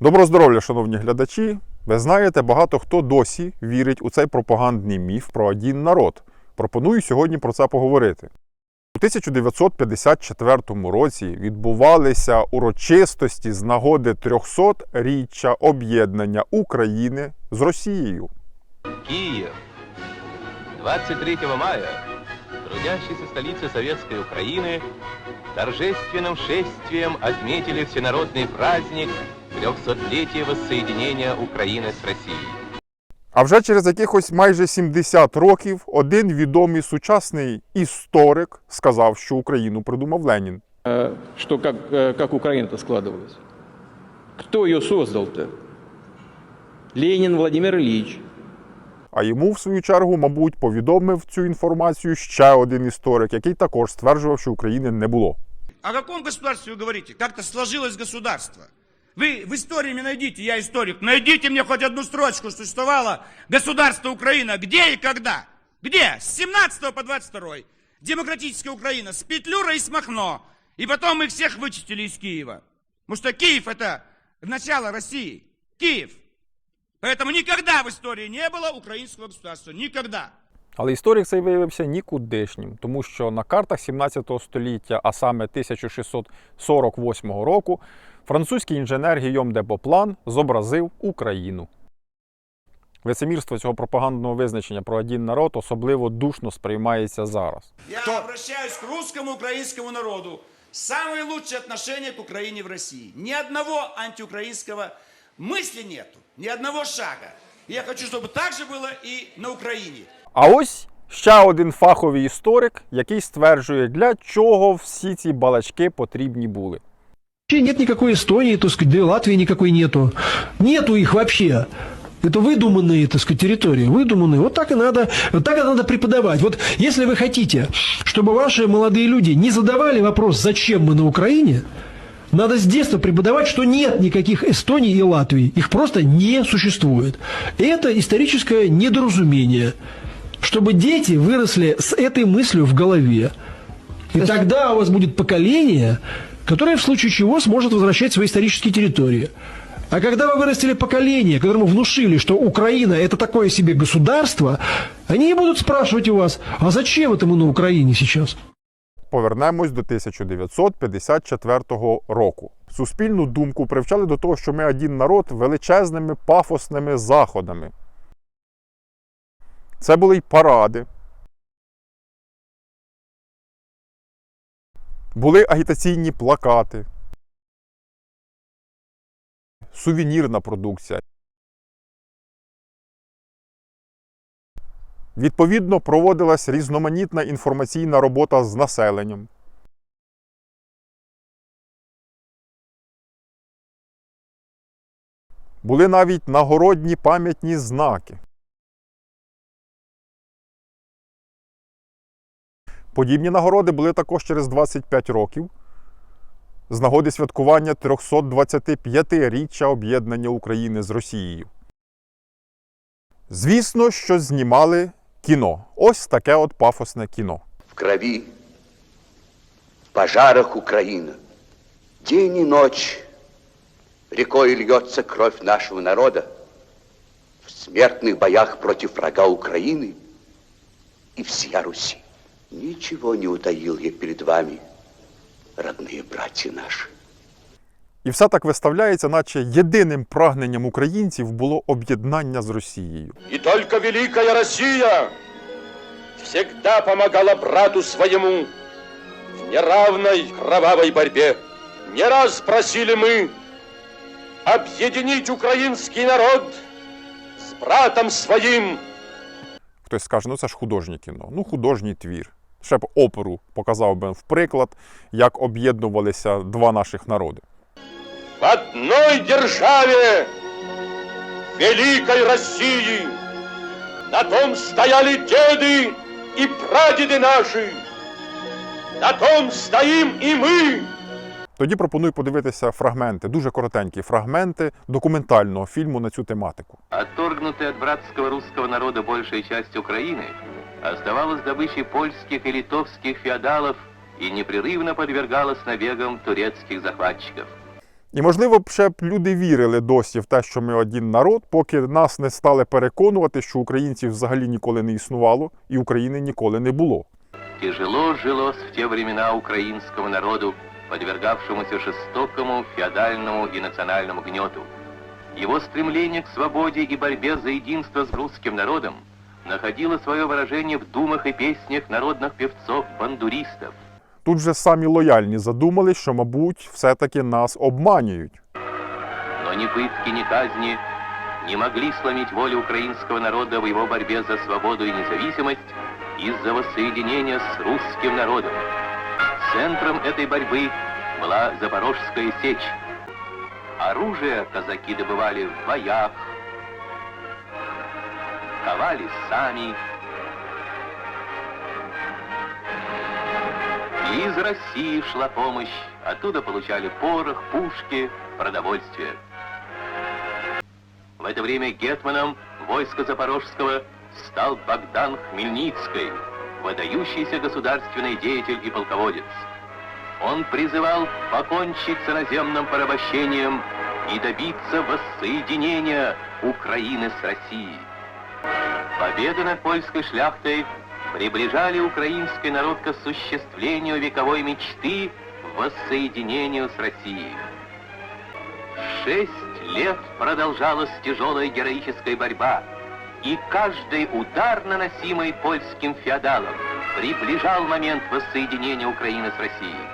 Доброго здоров'я, шановні глядачі. Ви знаєте, багато хто досі вірить у цей пропагандний міф про один народ. Пропоную сьогодні про це поговорити. У 1954 році відбувалися урочистості з нагоди 300-річчя об'єднання України з Росією. Киев. 23 мая трудящиеся столицы Советской Украины торжественным шествием отметили всенародный праздник 300-летия воссоединения Украины с Россией. А вже через якихось майже 70 років один відомий сучасний історик сказав, що Україну придумав Ленін. Э, что как, э, как Украина-то складывалась. Кто ее создал-то? Ленин Владимир Ильич. А йому, в свою чергу, мабуть, повідомив цю інформацію ще один історик, який також стверджував, що України не було. О каком государстве вы говорите? Как-то сложилось государство. Вы в истории мне найдите, я историк, найдите мне хоть одну строчку, что существовало государство Украина. Где и когда? Где? С 17 по 22. Демократическая Украина с Петлюрой и с Махно. И потом их всех вычистили из Киева. Потому что Киев это начало России. Киев. Поэтому никогда в истории не было украинского государства. Никогда. Але історик цей виявився нікудишнім, тому що на картах 17 століття, а саме 1648 року, французький інженер Гійом де Боплан зобразив Україну. Лицемірство цього пропагандного визначення про один народ особливо душно сприймається зараз. Я обращаюсь к русскому украинскому народу. Самые лучшие отношения к Украине в России. Ни одного антиукраинского мысли нету. Ни одного шага. И я хочу, чтобы так же было и на Украине. А ось ще один фаховий історик, який стверджує, для чого всі ці балачки потрібні були. Вообще нет никакой Эстонии, так сказать, да и Латвии никакой нету. Нету их вообще. Это выдуманные, так сказать, территории, выдуманные. Вот так и надо, вот так и надо преподавать. Вот если вы хотите, чтобы ваши молодые люди не задавали вопрос, зачем мы на Украине, надо с детства преподавать, что нет никаких Эстонии и Латвии. Их просто не существует. И это историческое недоразумение. Чтобы дети выросли с этой мыслью в голове. И тогда у вас будет поколение, которое в случае чего сможет возвращать свои исторические территории. А когда вы вырастили поколение, которому внушили, что Украина это такое себе государство, они и будут спрашивать у вас, а зачем это мы на Украине сейчас? Повернемось до 1954 року. Суспільну думку привчали до того, що ми один народ величезними пафосними заходами. Це були й паради. Були агітаційні плакати. Сувенірна продукція. Відповідно, проводилась різноманітна інформаційна робота з населенням. Були навіть нагородні пам'ятні знаки. Подібні нагороди були також через 25 років з нагоди святкування 325-річчя об'єднання України з Росією. Звісно, що знімали кіно. Ось таке от пафосне кіно. в крови, в пожарах Украина. День и ночь рекой льется кровь нашего народа в смертных боях против врага Украины и всея Руси. Ничего не утаил я перед вами, родные братья наши. І все так виставляється, наче єдиним прагненням українців було об'єднання з Росією. И только великая Россия всегда помогала брату своему в неравной кровавой борьбе. Не раз просили мы объединить украинский народ с братом своим. Хтось скаже, ну це ж художнє кіно. Ну, художній твір. Ще б оперу показав би в приклад, як об'єднувалися два наших народи. В одной державе великой России на том стояли деды и прадеды наши, на том стоим и мы. Тоді пропоную подивитися фрагменти, дуже коротенькі фрагменти документального фільму на цю тематику. Отторгнутая от братского русского народа большая часть Украины оставалась добычей польских и литовских феодалов и непрерывно подвергалась набегам турецких захватчиков. І, можливо, б ще б люди вірили досі в те, що ми один народ, поки нас не стали переконувати, що українців взагалі ніколи не існувало і України ніколи не було. Тяжело жилось в те времена украинскому народу, подвергавшемуся жестокому феодальному и национальному гнету. Его стремление к свободе и борьбе за единство с русским народом находило свое выражение в думах и песнях народных певцов-бандуристов. Тут же самі лояльні задумали, що, мабуть, все-таки нас обманюють. Но ни пытки, ни казни не могли сломить волю украинского народа в его борьбе за свободу и независимость из-за воссоединения с русским народом. Центром этой борьбы была Запорожская сечь. Оружие казаки добывали в боях, ковали сами. И из России шла помощь, оттуда получали порох, пушки, продовольствие. В это время гетманом войска Запорожского стал Богдан Хмельницкий, выдающийся государственный деятель и полководец. Он призывал покончить с иноземным порабощением и добиться воссоединения Украины с Россией. Победы над польской шляхтой приближали украинский народ к осуществлению вековой мечты воссоединению с Россией. Шесть лет продолжалась тяжелая героическая борьба, и каждый удар, наносимый польским феодалом, приближал момент воссоединения Украины с Россией.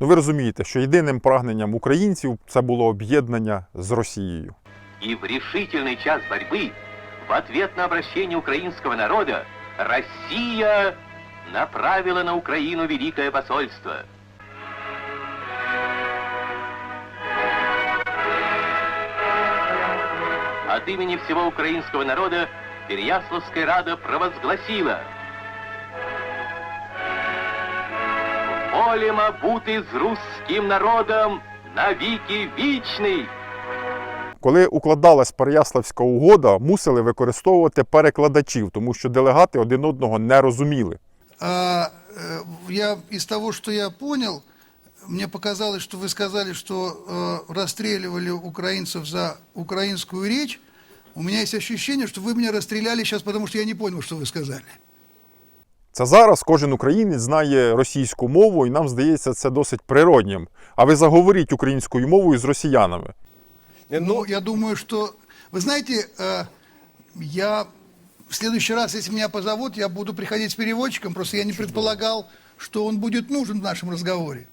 Ну ви розумієте, що єдиним прагненням українців це було об'єднання з Росією. И в решительный час борьбы, в ответ на обращение украинского народа, Россия направила на Украину великое посольство. От имени всего украинского народа Переяславская Рада провозгласила «Волем обуты с русским народом навіки вічний!» Коли укладалась Переяславська угода, мусили використовувати перекладачів, тому що делегати один одного не розуміли. А, э, я из того, что я понял, мне показалось, что вы сказали, что э, расстреливали украинцев за украинскую речь. У меня есть ощущение, что вы меня расстреляли сейчас, потому что я не понял, что вы сказали. Це зараз кожен українець знає російську мову, і нам здається це досить природнім. А ви заговоріть українською мовою з росіянами. Ну, я думаю, что... Вы знаете, э, я в следующий раз, если меня позовут, я буду приходить с переводчиком, просто я не предполагал, что он будет нужен в нашем разговоре.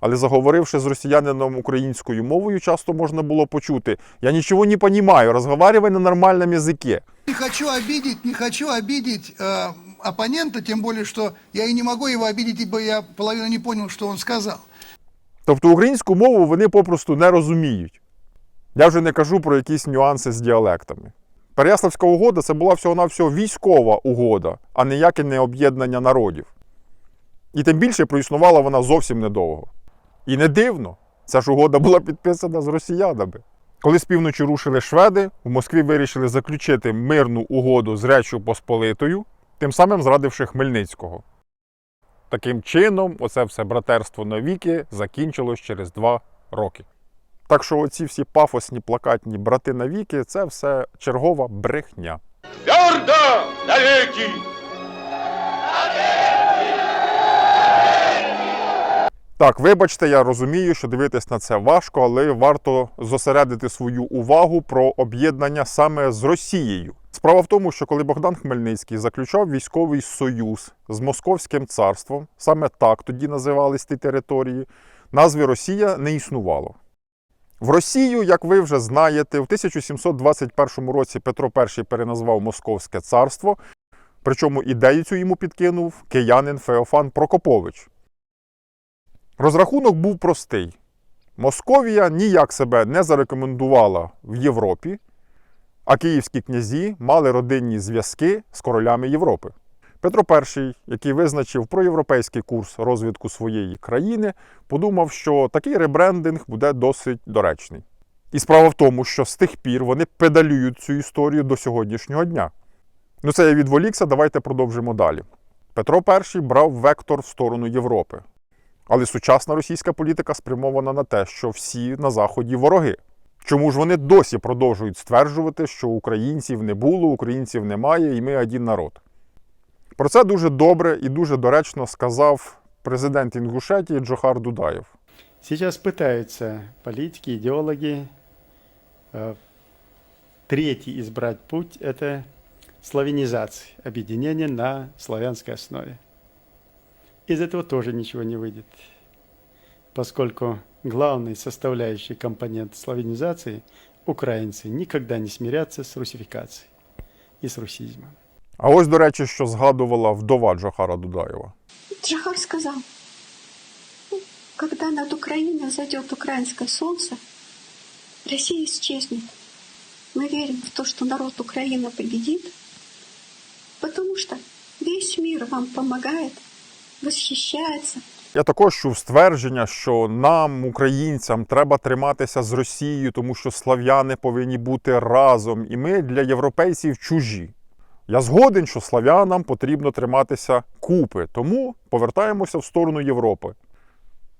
Але заговоривши з росіянином українською мовою, часто можна було почути: Я нічого не розумію, розговаривай на нормальному язикі. Не хочу обидеть, не хочу обидеть э, оппонента, тем более, что я и не могу его обидеть, ибо я половину не понял, что он сказал. Тобто українську мову вони попросту не розуміють. Я вже не кажу про якісь нюанси з діалектами. Переяславська угода це була всього-навсього військова угода, а ніяке не об'єднання народів. І тим більше проіснувала вона зовсім недовго. І не дивно, ця ж угода була підписана з росіянами. Коли з півночі рушили шведи, у Москві вирішили заключити мирну угоду з Реччю Посполитою, тим самим зрадивши Хмельницького. Таким чином, оце все братерство навіки закінчилось через два роки. Так що оці всі пафосні плакатні брати навіки це все чергова брехня. Твердо навеки! Так, вибачте, я розумію, що дивитись на це важко, але варто зосередити свою увагу про об'єднання саме з Росією. Справа в тому, що коли Богдан Хмельницький заключав військовий союз з Московським царством, саме так тоді називались ті території, назви Росія не існувало. В Росію, як ви вже знаєте, в 1721 році Петро І переназвав Московське царство, причому ідею цю йому підкинув киянин Феофан Прокопович. Розрахунок був простий. Московія ніяк себе не зарекомендувала в Європі, а київські князі мали родинні зв'язки з королями Європи. Петро І, який визначив проєвропейський курс розвитку своєї країни, подумав, що такий ребрендинг буде досить доречний. І справа в тому, що з тих пір вони педалюють цю історію до сьогоднішнього дня. Ну, це я відволікся, давайте продовжимо далі. Петро І брав вектор в сторону Європи. Але сучасна російська політика спрямована на те, що всі на Заході вороги. Чому ж вони досі продовжують стверджувати, що українців не було, українців немає, і ми один народ? Про це дуже добре і дуже доречно сказав президент Інгушетії Джохар Дудаєв. Сейчас пытаются политики, идеологи э, третий избрать путь – это славянизация, объединение на славянской основе. Из этого тоже ничего не выйдет, поскольку главный составляющий компонент славянизации – украинцы никогда не смирятся с русификацией и с русизмом. А ось, до речі, що згадувала вдова Джохара Дудаєва. Джахар сказал, «Ну, когда над Украиной зайдет украинское солнце, Россия исчезнет. Мы верим в то, что народ Украины победит, потому что весь мир вам помогает, восхищается. Я також чув ствердження, що нам, українцям, треба триматися з Росією, тому що слав'яни повинні бути разом, і ми для європейців чужі. Я згоден, що слав'янам потрібно триматися купи, тому повертаємося в сторону Європи.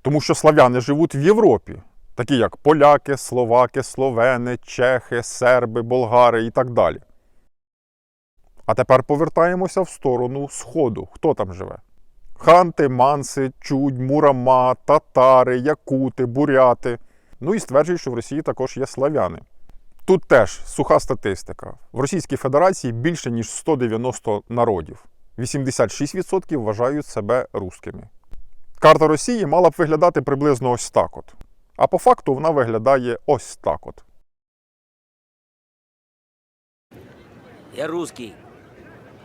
Тому що слав'яни живуть в Європі, такі як поляки, словаки, словени, чехи, серби, болгари і так далі. А тепер повертаємося в сторону Сходу. Хто там живе? Ханти, манси, чудь, мурама, татари, якути, буряти. Ну і стверджують, що в Росії також є славяни. Тут теж суха статистика. В Російській Федерації більше ніж 190 народів. 86% вважають себе русскими. Карта Росії мала б виглядати приблизно ось так от. А по факту вона виглядає ось так от. Я русский.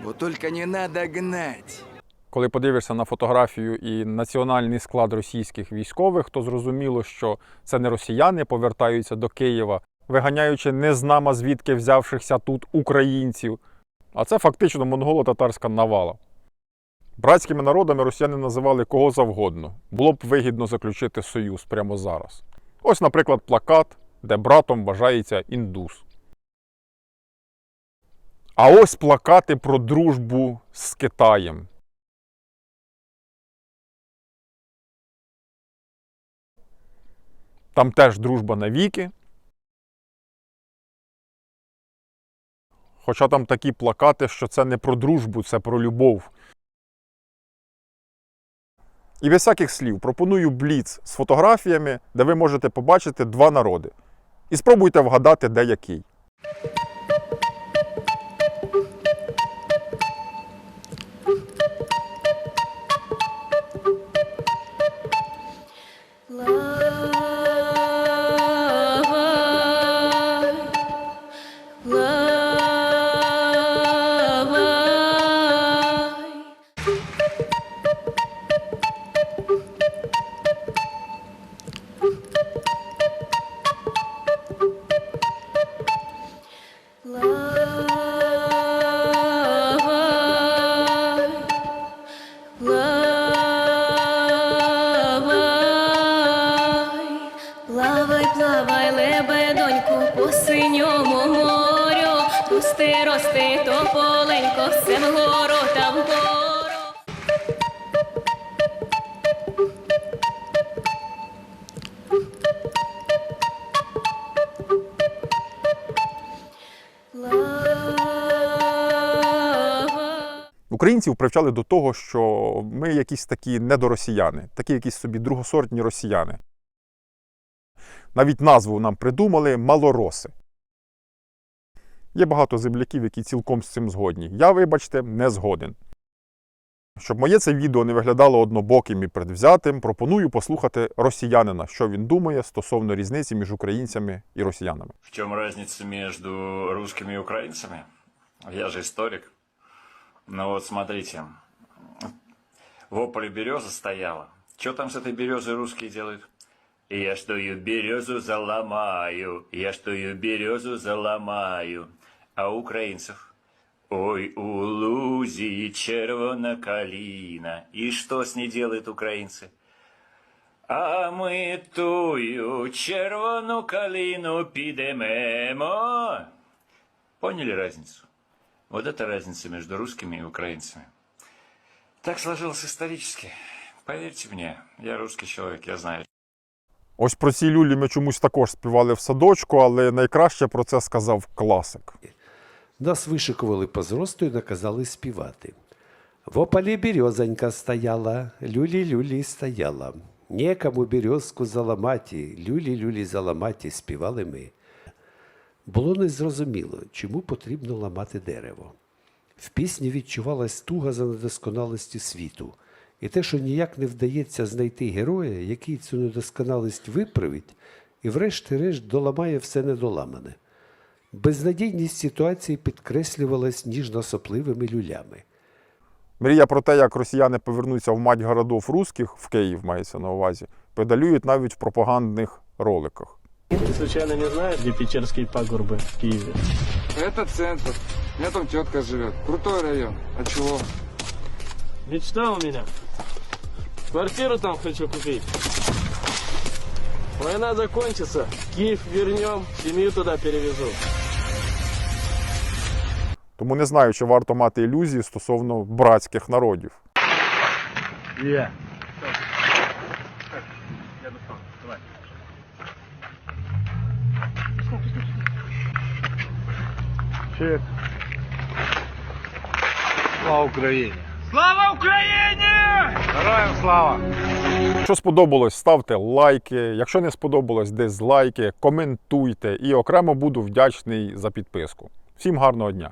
Вот только не надо гнать. Коли подивишся на фотографію і національний склад російських військових, то зрозуміло, що це не росіяни повертаються до Києва, виганяючи незнамо звідки взявшихся тут українців, а це фактично монголо-татарська навала. Братськими народами росіяни називали кого завгодно. Було б вигідно заключити союз прямо зараз. Ось, наприклад, плакат, де братом вважається індус. А ось плакати про дружбу з Китаєм. Там теж дружба навіки. Хоча там такі плакати, що це не про дружбу, це про любов. І без всяких слів пропоную бліц з фотографіями, де ви можете побачити два народи. І спробуйте вгадати, де який. Плавай, плавай, лебедоньку, по синьому морю, рости, рости, тополенько, все вгору та вгору. Українців привчали до того, що ми якісь такі недоросіяни, такі якісь собі другосортні росіяни. Навіть назву нам придумали малороси. Є багато земляків, які цілком з цим згодні. Я, вибачте, не згоден. Щоб моє це відео не виглядало однобоким і предвзятим, пропоную послухати росіянина, що він думає стосовно різниці між українцями і росіянами. В чем разница между русскими и украинцами? Я же историк. Ну вот смотрите. В Ополе береза стояла. Что там с этой березой русские делают? Я что ее березу заломаю, я что ее березу заломаю. А украинцев? Ой, у Лузи червона калина. И что с ней делают украинцы? А ми тую червону калину підемемо. Поняли разницу? Вот это разница между русскими и украинцами. Так сложилось исторически. Поверьте мне, я русский человек, я знаю. Ось про ці люлі ми чомусь також співали в садочку, але найкраще про це сказав класик. Нас вишикували по зросту і наказали співати. В ополі березонька стояла, люлі-люлі стояла. Некому березку заламаті, люлі-люлі заламаті, співали ми. Було незрозуміло, чому потрібно ламати дерево. В пісні відчувалась туга за недосконалості світу, і те, що ніяк не вдається знайти героя, який цю недосконалість виправить, і врешті-решт доламає все недоламане. Безнадійність ситуації підкреслювалась ніжно-сопливими люлями. Мрія про те, як росіяни повернуться в мать городов русських, в Київ мається на увазі, педалюють навіть в пропагандних роликах. Ты случайно не знаешь, где Печерские пагорбы в Киеве? Это центр. У меня там тетка живет. Крутой район. А чего? Мечта у меня. Квартиру там хочу купить. Война закончится, Киев вернем, семью туда перевезу. Тому не знаю, чи варто мати ілюзії стосовно братських народів. Yeah. Чек. Слава Україні! Слава Україні! Героям слава! Якщо сподобалось, ставте лайки. Якщо не сподобалось, дизлайки, коментуйте. І окремо буду вдячний за підписку. Всім гарного дня!